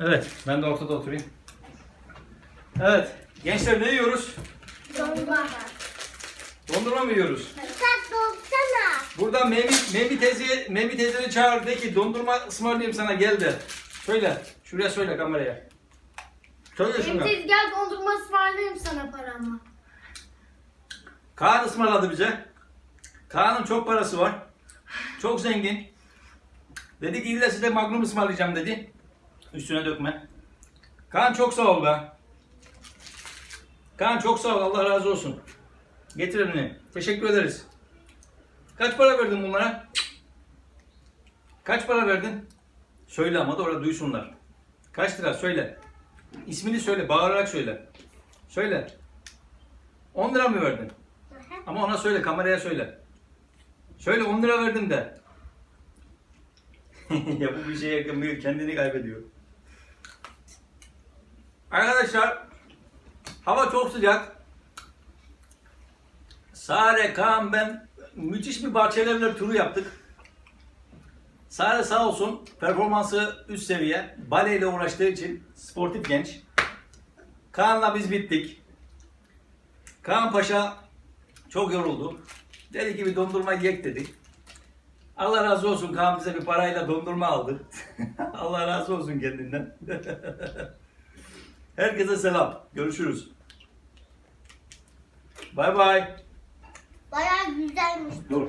Evet, ben de ortada oturayım. Evet, gençler ne yiyoruz? Dondurma. Dondurma mı yiyoruz? Sen dolsana. Buradan Memi, Memi teyze, Memi teyzeni çağır de ki dondurma ısmarlayayım sana gel de. Söyle, şuraya söyle kameraya. Söyle şunu. Teyze gel dondurma ısmarlayayım sana paramı. Kaan ısmarladı bize. Kaan'ın çok parası var. Çok zengin. Dedi ki illa size magnum ısmarlayacağım dedi. Üstüne dökme. Kaan çok sağ ol be. Kaan çok sağ ol Allah razı olsun. Getir elini. Teşekkür ederiz. Kaç para verdin bunlara? Kaç para verdin? Söyle ama da orada duysunlar. Kaç lira söyle. İsmini söyle bağırarak söyle. Söyle. 10 lira mı verdin? Ama ona söyle, kameraya söyle. Söyle 10 lira verdim de. ya bu bir şeye yakın bir kendini kaybediyor. Arkadaşlar, hava çok sıcak. Sare, Kaan, ben müthiş bir bahçelerle turu yaptık. Sare sağ olsun performansı üst seviye. Baleyle uğraştığı için sportif genç. Kaan'la biz bittik. Kaan Paşa çok yoruldu. Dedi ki bir dondurma yiyek dedik. Allah razı olsun Kaan bize bir parayla dondurma aldı. Allah razı olsun kendinden. Herkese selam. Görüşürüz. Bay bay. Bayağı güzelmiş Dur.